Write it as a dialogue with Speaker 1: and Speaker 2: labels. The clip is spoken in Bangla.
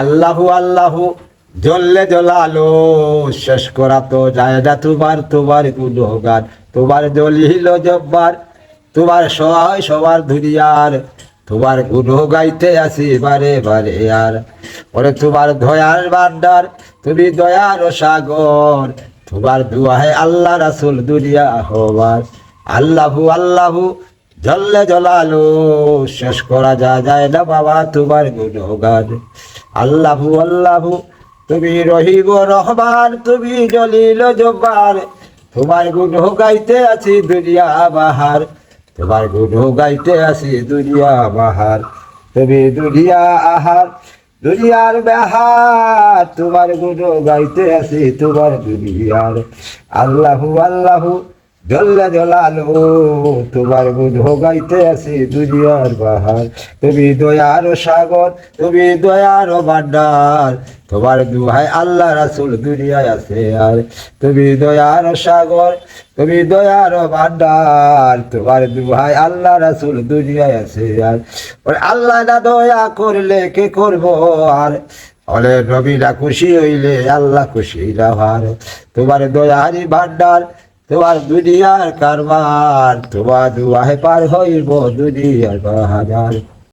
Speaker 1: আল্লাহু আল্লাহু জ্বললে জ্বলালো শেষ করা তো না তোমার তোমার গুণগান। তোমার জ্বলিল জব্বার, তোমার সহায় সবার দুনিয়ার। তোমার গুণ গাইতে আসি বারে বারে আর। ওরে তোমার দয়ার ভান্ডার তুমি দয়ার সাগর। তোমার দুয়াহে আল্লাহ রাসুল দুনিয়া হবার আল্লাহু আল্লাহু জল্লে জলালো, শেষ করা যা যায় না বাবা তোমার গুণগান। আল্লাহু আল্লাহু, তুমি রহিব রহমান, তুমি জলিল জব্বার। তোমার গুণ গাইতে আছি দুনিয়া বাহার। তোমার গুণ গাইতে আছি দুনিয়া বাহার। তুমি দুনিয়া আহার, দুনিয়ার বাহার তোমার গুণ গাইতে আছি তোমার দুনিয়ার। আল্লাহু আল্লাহু জল্লা জলালো তোমার গুণ গাইতে আছি দুনিয়ার বাহার। তুমি দয়ার সাগর, তুমি দয়ার ভান্ডার তোমার দুহাই আল্লাহ রাসুল দুনিয়ায় আছে আর। তুমি দয়ার সাগর, তুমি দয়ার ভান্ডার তোমার দুহাই আল্লাহ রাসুল দুনিয়ায় আছে আর। আল্লাহ না দয়া করলে কে করব আর? হলে নবীরা খুশি হইলে আল্লাহ খুশি রাহার তোমার দয়ারি ভান্ডার তোমার দুনিয়ার কারবার তোমার দুয়াহে পার হইব দুনিয়ার বাহার